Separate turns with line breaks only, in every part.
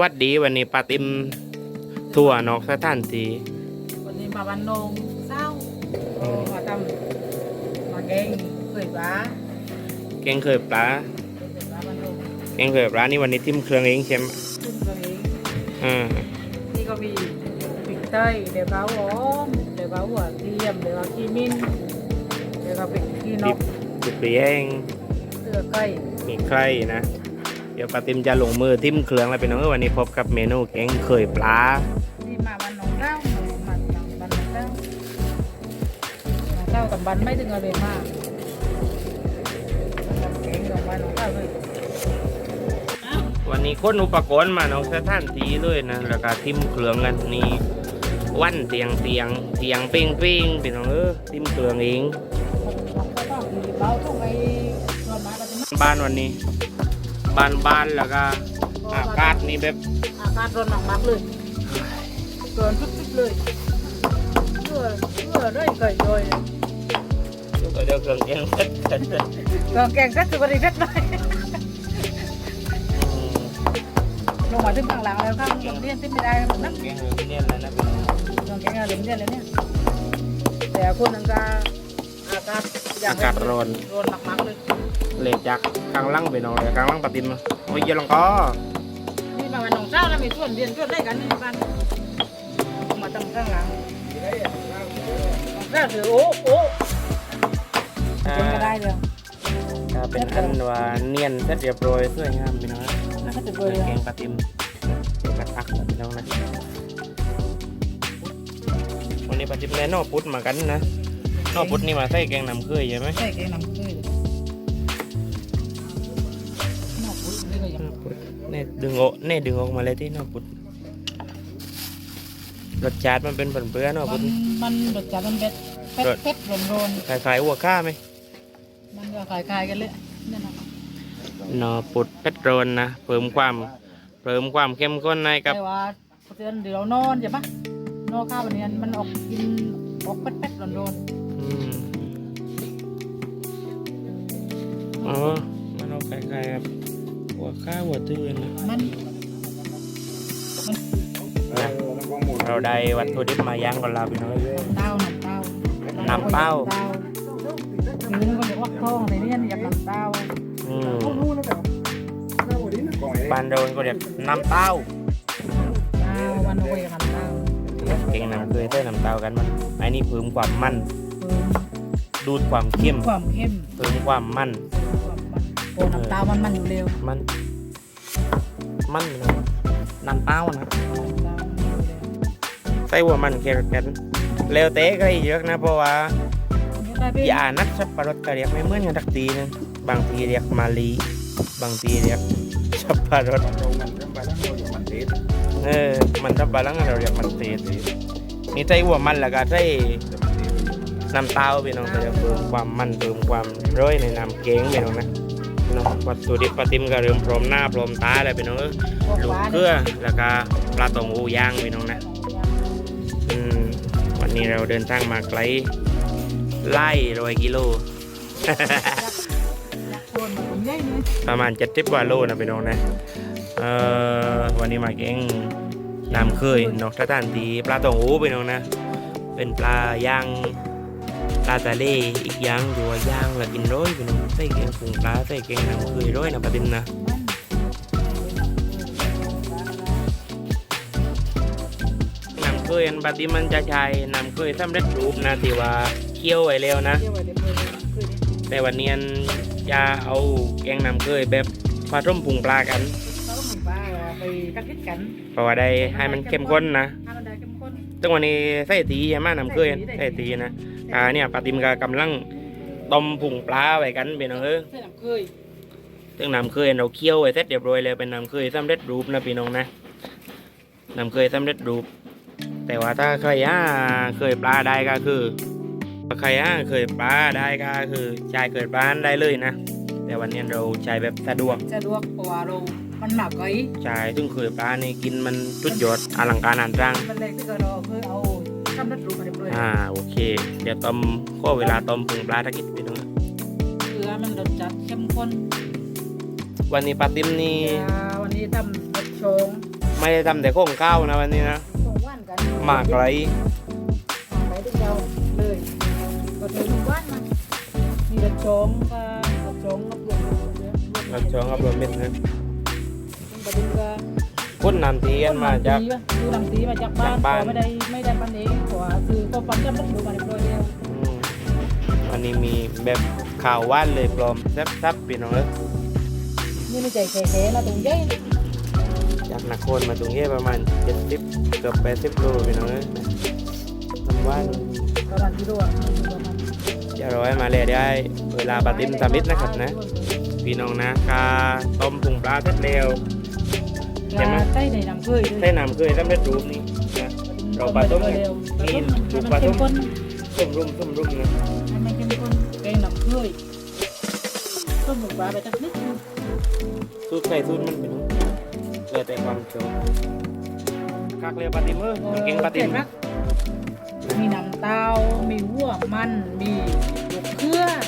สวัสดีวันนี้ปาติมทั่วนอกสถานที่
วันนี้มาวันนงเศร้า
อืม
มาทำมาแกงเคยปลา
แกงเคยปลา
เคยปลาวันนง
แกงเคยปลานี่วันนี้ทิมเครื่องเองใช่ไหม
ขึ้นตรงนี้
อืม
นี่ก็มีพริกไต้เดี๋ยวเขาหอมเดี๋ยวเขาหัวเทียมเดี๋ยวเขาขี้มิ้นเดี๋ยวเขาเป็นขี้น
ดิ
ก
บดิบเอง
เสือไก่
มีใครนะ เดี๋ยวปาติมจะลงมือทิมเครื่องแล้วเป็นน้องเอ้ยวันนี้พบกับเมนูแกงเคยปลา
นี่มาวันนงเศร้ามาวันนงเศร้ามาเศร้ากับบันไม่ถึงอะไรมากแกงของวันนงเศร้าเลย
วันนี้คนอุปกรณ์มานอกสถานที่เลยนะแล้วก็ทิมเครื่องกันนี่วันเตียงเตียงเตียงเป้งเป้งเป็นน้องเออทิมเครื่องเอง
บ้าน
วันนี้ บ้านบ้านแล้วก็อากาศนี่แบบ
อากาศร้อนมากๆเลยเกินทุกๆเลยเพื่อเพื่อได้ไก่โดย
ลูกก็เดี๋ยวเครื่องแกงเสร็จเสร็จเสร็จ
ก็แกงเซ็ตสุบริเซ็ตหน่อยลงมาถึงข้างหลังแล้วข้างบนเรียนที่ไม่ได้มันนัก
แกงเหลืองเนี่ยแหละนะพี่น้อง
ลองแกงอะไรเนี่ยเลยเนี่ยแต่คนนั้นก็ อากาศอย่าง
อากาศร้อน
ร้อนมากๆเลย
เลยจากกลางลังไปน้องเลยกลางลังปะติมโอ้ยเยอะลังก็
นี่มาวันน้องเจ้านะมีส่วนเรียนส่วนได้กันนี่บ้านมาตั้งข้างหลังน้องเจ้าถือโอ้โอ้คนก็ได้เลย
ถ้าเป็นอันว่าเนียนเสร็จเรียบร้อยสวยงามพี่น้องนะ
แล้วก็จะเบอร์
แกงปะติมเดี๋ยวกระตักนะพี่น้องนะวันนี้ปะติมแน่นอพุดมากันนะ นอพุดนี่มาใส่แกงน้ำเคยใช่ไหม
ใช่แกงน้ำเคยเลยนอกปุ๊บนี่ก็ยัง
นอพุดเน่ดึงออกเน่ดึงออกมาเลยที่นอพุดรสชาติมันเป็นผลเปลือนอ
มั
พุด
นมันรสชาติมันเผ็ดเผ็ดเผ็ดร้อนร้อน
คล้ายๆหัวข้าไหม
ๆมันก็คล้ายๆกันเลยนี่นะ
นอปุดเพชรโรนนะเพิ่มความเพิ่มความเข้มข้นในกับ
แต่ว่าเตือนเดี๋ยวเรานอนใช่ปะนอนข้าววันนี้มันออกกินออกเผ็ดเผ็ดร้อนร้ อน
อืมอ๋อมันเอาคล้ายๆกับหัวข้าหัวตื้นนะ
มัน
นะเราได้วัตถุดิบมาย่างกับเราพี่น้อง
เต้าน้ำเต้า
น้ำเต้า
หรือมันเรียกว่าท้องในนี้อยากน้ำเต้า
อืมบานโดนก็เรียกน้ำเต้า
เต้าวันโอ้ยน้ำเต้า
เก่งน้ำเคยใส่น้ำเต้ากันมันไอ้นี่เพิ่มความมัน
เพิ่ม
ดูดความเข้ม
ความเข้ม
เพิ่มความมัน
ความมันโอ้น้ำเต้ามันมันอยู่เร็ว
มัน มันนะน้ำเต้านะ
น้ำเต้ามันอยู่เร็ว
ใส่หัวมันแค่กันแล้วเต้ก็อีกเยอะนะเพราะว่า
ได้พี่
ยานักสับปะรดก็เรียกไม่เหมือนกันทักทีนึงบางทีเรียกมาลีบางทีเรียกสับปะรดเออมันสับปะรังเราเรียกมันเตดนี่ใส่หัวมันแล้วก็ใส่ น้ำเต้าพี่น้องก็จะเพิ่มความมันเพิ่มความร้อยในน้ำเกงพี่น้องนะวัตถุดิบปลาติมก็เริ่มพร้อมหน้าพร้อมตาแล้วพี่น้องเออลูกเกลือแล้วก็ปลาตองอูย่างพี่น้องนะอืมวันนี้เราเดินทางมาไกลไล่ร้อยกิโลประมาณเจ็ดสิบกว่าโลนะพี่น้องนะเออวันนี้มาแกงน้ำเคยนอกสถานทีปลาตองอูพี่น้องนะ เป็นปลาย่าง ปลาทะเลอีกอย่างอยู่ว่าย่างแล้วกินร้อยพี่น้องใส่แกงปรุงปลาใส่แกงน้ำเคยร้อยนะปลาติมนะน้ำเคยอันปฏิมันจะใช้น้ำเคยสำเร็จรูปนะที่ว่าเคี่ยวไว้แล้วนะ
เที่ยวไปเดี๋ยวเลยคือนี่
แต่วันนี้อันจะเอาแกงน้ำเคยแบบผสมปรุงปลากัน
เขาต้องมีปลาไปกักคิดกัน
เพราะว่าได้ให้มันเข้มข้นนะ
ถ้ามันได้เข้มข้น
ซึ่งวันนี้ใส่ตีใช่ไหมน้ำเคยใส่ตีนะอ่าเนี่ยปฏิมก็กำลังต้มปรุงปลาไว้กันเป็นองเออ
ใส่น้ำเคย
ซึ่งน้ำเคยเราเคี่ยวไว้เสร็จเรียบร้อยแล้วเป็นน้ำเคยสำเร็จรูปนะพี่น้องนะน้ำเคยสำเร็จรูป แต่ว่าถ้าใครอ่าเคยปลาได้ก็คือใครอะเคยปลาได้ก็คือใช้เคยปลาได้เลยนะ แต่วันนี้เราใช้แบบสะดวก
จะลวกเพราะว่าเรา มันหนักไว้
ใช้ซึ่งเคยปลานี่กินมันสุดยอดอลังการงานสร้าง
มันเลยที่เราเพื่อเอาทำรัดรูปมาเรียบร้อย
อ่าโอเค เดี๋ยวต้มข้อเวลาต้มปรุงปลาทักนิดไปหน่อย
เกลือมันรสจัดเข้มข้น
วันนี้ปลาติ้มนี่
แต่วันนี้ทำรสชง
ไม่ได้ทำแต่ข้องข้าวนะวันนี้นะ
ส่งว่านกัน
หมากไร
ไปถึงเราเลยก็ถึงว่านมามีกระชงก็ อะ
เราชองกับรวมมิตรนะ
ประเด็นก็
คนนำเทียนมาจาก
ดูลำตีมาจากบ้าน
จากบ้าน
ไม่ได้ไม่ได้ปันเองขอคือก็ปันจะต้องดูมาในโดยเดียว
อืมวันนี้มีแบบข่าวว่านเลยปลอมแซ่บๆพี่น้องเอ้ย
นี่ไม่ใจแข็งๆนะตรงเยัย
จากนครมาตรงนี้ประมาณ70เกือบ80โลพี่น้องเอ้ยน้ำว่าน
ประมาณกิโลอะประมาณ
จะร้มาเลยได้ เวลาปฏิมตามิดนะครับนะ พี่น้องนะกาต้มปรุงปลาเสร็จแล้ว
ปลาใต้ในน้ำเคย
ใส่น้ำเคยสำเร็จรูปนี่นะเราปลาต้ม
เร็ว
มี
มี
ลู
ลู
ก
ก
ป
ป
ลา
ลา
ต้
ต้
ม
มข้น
ต้มรุ่มต้มรุ่มนะ
ให้มันเข้มข้นแกงน้ำเคยต้มหมูปลาไปสักนิดนึง
สูตรใส่สูตรมันเป็นเลยแต่ความชอบคักเรียวปฏิมือมันเก่งปฏิม
เผ็ดมากมีน้ำเต้ามีหัวมันมีลูกเครือ
ใ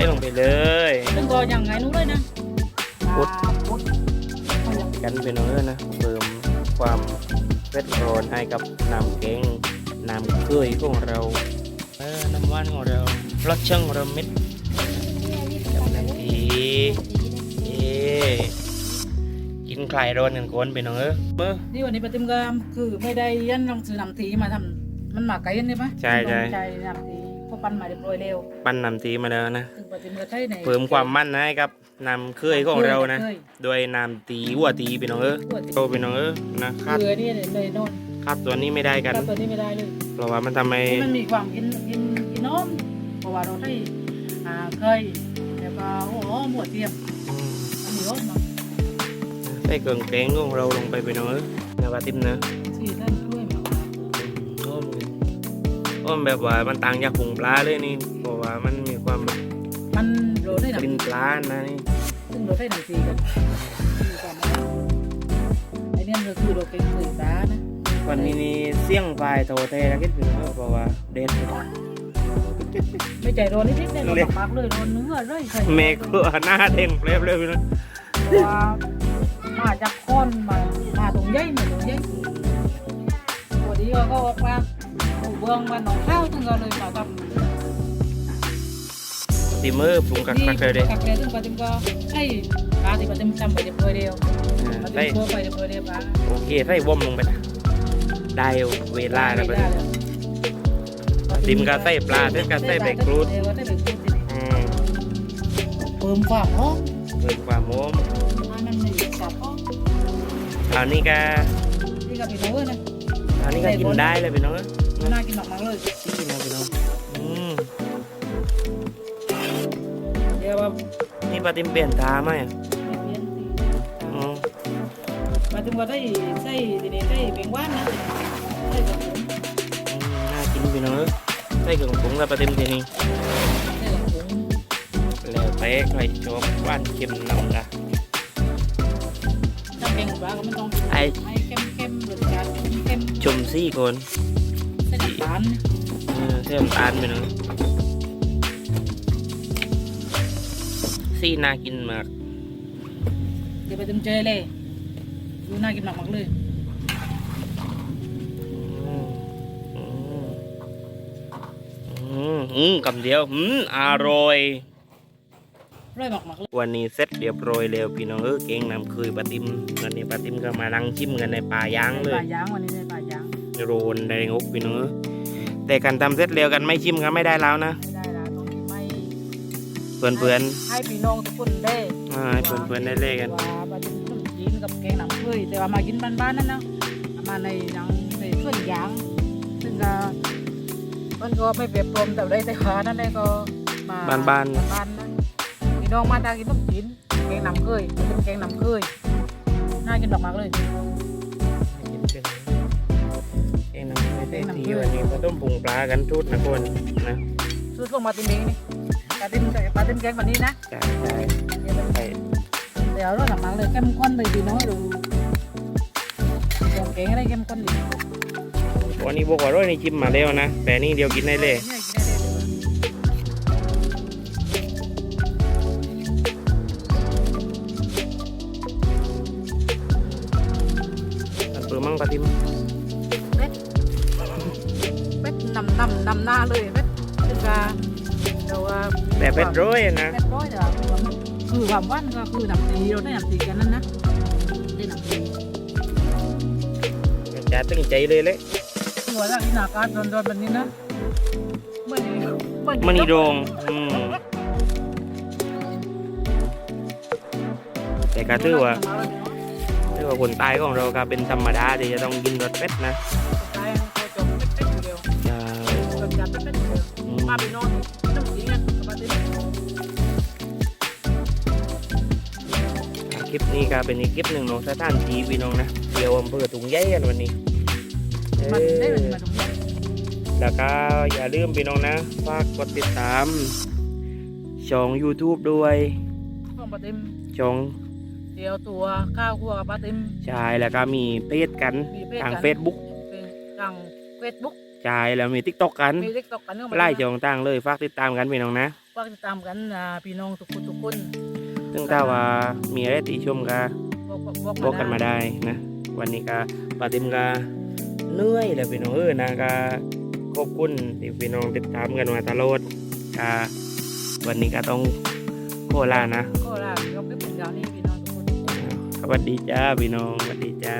ส่ลงไปเลย
ซึ่งก็ยังไงนู้นเลยนะ
พุด
ปลาพุด
กันเป็นน้องเอ้ยนะเพิ่มความเผ็ดร้อนให้กับน้ำแกงน้ำเคยของเราเออน้ำหวานของเรารสช่างระมิดกับน้ำทีเอ๊กินคลายร้อนกันคนเป็นน้องเอ้ยเมื่อ
นี่วันนี้ปฏิมกรรมคือไม่ได้ยันลองซื้อน้ำทีมาทำมันหมากไก่ยันใช่ไหม
ใช่ใช่
ใช่น้ำที พอปั้นมาเรียบร้อยเร็ว
ปั้นน้ำทีมาแล้วนะ
ถึงปฏิมกรรมใช่ใน
เพิ่มความมั่นให้กับน้ำเคยของเรานะ
คย
โดยน้ำตีวัวตีเป็นน้องเอ้ย
หัวติ
โตเป็นน้องเอ้ยนะคาด
เกลือนี่เลยโน่น
คาดตัวนี้ไม่ได้กัน
ถ้าตัวนี้ไม่ได้เลย
เพราะว่ามันทำให้
มันมีความกินกินกินน้อมเพราะว่าเราได้อ่าเคยแล้วก็โอ้โหหมวดเทียม
อืม
มันมีรสเนาะ
ใส่เครื่องแกงของเราลงไปเป็นน้องเอ้ยนะว่าติมนะ อ้อมแบบว่ามันต่างจากผงปลาเลยนี่เพราะว่ามันมีความแบบ
มันเราได้หนั
กลิ่นปลานะนี่
ซึ่งเราได้หนังสีกันมีความไอเนี่ยเราคือเราเป็นสื่อสารนะ
วันนี้นี่เสี่ยงปลายโตเทนะคิดถึงว่าเพราะว่าเด่น
ไม่ใจร้อนนิดๆเนี่ยเราหมักเลยร้อนเนื้อเลยใส่
เมฆก็หน้าเด้งเปรียบเลยพี่น้อง
เพราะว่ามาจากค้อนมามาตรงยัยมาตรงยัยพอดีก็ออกมาหมู่ เบืองมาหนองข้าวซึ่งก็เลยมาทำ
ตีมือปรุงกักกักเลยเด้
กักเลยซึ่งปฏิมก็ให้ปลาที่ปฏิมจำไปเรียบร้อยเดียว
อ่า
ปฏิ
ใส่
มตัวไปเรียบร้อยเดียวปลา
โอเคใส่วอมลงไปนะได้เวลาแล้ว
ไม่
ปะ
ได้เลย
ติมก็ใส่ปลาเส้นก็ใส่ใบกรูด
เออใส่ใบกรูด
อืม
เพิ่มความหอม
เพิ่มความหอม
ให้มันมีกับหอม
อันนี้ก็
นี่ก็เป็นโอ้ยนะ
อันนี้ก็กินได้เลยพี่น้อง เอ้ย
น่ากินมากๆเลย
กินนะพี่น้องอืม
เดี๋ยวว่า
นี่ปลาติมเปลี่ยนตาไหมอะ
ไม่เปลี่ยนสิ
อืม
มาถึงว่าได้ใส่ทีนี้ใส่เป็นว่านนะใส่กับผม
อืมน่ากินพี่น้องเอ้ยใส่เครื่องปรุงแล้วปลาติมทีนี้
ใส่กับผม
แล้วแต่ใครชอบหวานเค็มน้ำกะ
ถ้าแกงปลาก็ไม่ต้อง
ไอ
ให้เข้มๆรสชาติเข้ม
ชมซี่คน
ๆใส่น้ำ ตาล
เออเท่มตาลพี่น้องซี่น่ากินมาก
เดี๋ยวไปเต็มเจเลยดูน่ากินมากๆเลย
อืมอืมอืมอืมคำเดียว อืมอร่อย
ร่อยมากๆเลย
วันนี้เสร็จเรียบร้อยแล้วพี่น้องเออเก่งน้ำเคยปลาติมวันนี้ปลาติมก็มานั่งชิมกันในป่ายางเล
ปลายย่างวันนี้ในปลายย่าง
โรนแดงอกพี่น้องเอ้ยแต่การทำเสร็จเร็วกันไม่ชิมกันไม่ได้แล้วนะ
ไม่ได้ละต้องไม่
เพื่อน
ให้พี่น้องทุกคนได้
ๆอ่าให้เพื่อนๆได้เล่นกัน
ว่าปลาดิบขนมจีนกับแกงหนังเคยแต่ว่ามากินบ้านๆนั่นนะเอามาในหนังในส่วนยางซึ่งก็มันก็ไม่เปรียบปรมแต่ได้แต่ว่านั่นเองก็มา
บ้าน
บ้านๆนะพี่น้องมาทางกินขนมจีนแกงหนังเคยเป็นแกงหนังเคยน่ากินมากๆเลย
อ็นน้ำไม่ได้ทีวันนี้ก็ต้มปรุงปลากันทุดนะคนนะ
ซื้อลงมาติมเองนี่ปลาติมปลาติมแกงแบบนี้นะ
ใช่ใช่
เดี๋ยว
ใช่
เดี๋ยวเราหนักๆเลยเข้มข้นเลยพี่น้องให้ดูแกงอะไรเข้มข้นดี
วันนี้บอกว่าร้อยนี่ชิมมาแล้วนะ แต่นี่เดียวกินได้เลย
เนี่ยกินได้เลยเลย
อเปิดมั่งปลาติมำ
นำนำหน้าเลยเป็ดเป็นกาเดี๋ยวว่า
แบบเป็ดร้อยนะ
เป็ดร้อยเดี๋ยวคือความว่านก็คือหนังตีเราได้หนังตีกันนั่นนะได้หนังตี
จะตึงใจเลยเลย
หัวร่างอินาการร้อนๆแบบนี้นะเมื่อนี้เมื่อ
มันนี่โรงอืมแต่ก็ถือว่าถือว่าคนตายของเราก็เป็นธรรมดาที่จะต้องกินรสเป็ดนะ
ยว
อืม
มาไปนอนน้ำสีกันสบายดี
คลิปนี้ก็เป็นอีกคลิปหนึ่งของสถานที่พี่น้องนะเที่ยวอำเภอถุงใหญ่กันวันนี้เอ
มาได้
อ
มาตรงนี้
แล้วก็อย่าลืมพี่น้องนะฝากกดติดตามช่อง YouTube ด้วย
ห้องปลาติม
ช่อง
เดียวตัวข้าวคั่วกับปลาติม
ชายแล้วก็มีเพจกัน
มีเพจ
ทาง
กัน
Facebook
เป็นทางเฟซบุ๊ก
ชายแล้วมี TikTok กัน
มีทิกตอกกันเรื่อง
ไล่ช่องต่างเลยฝากติดตามกันพี่น้องนะ
ฝากติดตามกันนะพี่น้องทุกคนทุกคน
ซึ่งถ้าว่ามีอะไรติชมก็
บอกบอก
บอกกันมาได้นะ วันนี้ก็ปาติมก็เหนื่อยแล้วพี่น้องเออนะก็ขอบคุณที่พี่น้องติดตามกันมาตลอดก็วันนี้ก็ต้องโคลานะ
ก็ล่ะยกให้เป็นยาวนี่พี่น้องทุกคนทุกคน
สวัสดีจ้าพี่น้องสวัสดีจ้า